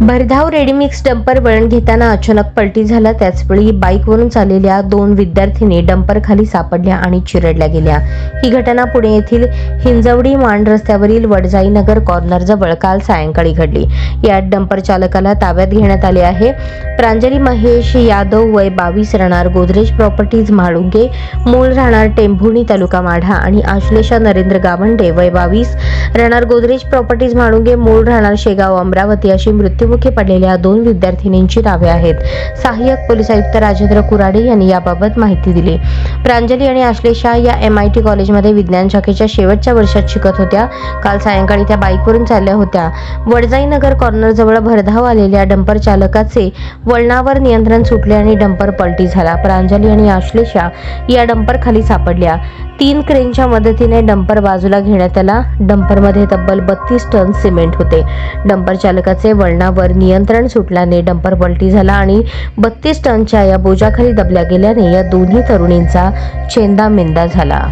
भरधाव ready mix dumper वळण घेताना अचानक पलटी झाला. त्याचवेळी बाईकवरून चाललेल्या दोन विद्यार्थिनी डंपर खाली सापडल्या आणि चिरडल्या गेल्या. ही घटना पुणे येथील हिंजवडी मांड रस्त्यावरील वडजाई नगर काल सायंकाळी घडली. यात डंपर चालकाला ताब्यात घेण्यात आले आहे. प्रांजली महेश यादव वय बावीस राहणार गोदरेज प्रॉपर्टीज म्हाळुंगे मूळ राहणार टेंभुणी तालुका माढा आणि आश्लेषा नरेंद्र गावंडे वय बावीस राहणार गोदरेज प्रॉपर्टीज म्हाळुंगे मूळ राहणार शेगाव अमरावती अशी मृत्यू मृत्युमुखी पडलेल्या दोन विद्यार्थिनींची नावे आहेत. सहाय्यक पोलीस आयुक्त राजेंद्र कुराडे यांनी याबाबत माहिती दिली. प्रांजली आणि आश्लेषा या एम आय टी कॉलेजमध्ये विज्ञान शाखेच्या शेवटच्या वर्षात शिकत होत्या. काल सायंकाळी त्या बाईकवरून चालल्या होत्या. वडजाई नगर कॉर्नर जवळ भरधाव आलेल्या डंपर चालकाचे वळणावर नियंत्रण सुटले आणि डंपर पलटी झाला. प्रांजली आणि आश्लेषा या डंपर खाली सापडल्या. तीन क्रेनच्या मदतीने डंपर बाजूला घेण्यात आला. डंपरमध्ये तब्बल बत्तीस टन सिमेंट होते. डंपर चालकाचे वळणावर नियंत्रण सुटल्याने डंपर पलटी झाला आणि बत्तीस टनच्या या बोजाखाली दबल्या गेल्याने या दोन्ही तरुणींचा चेंदा मेंदा झाला.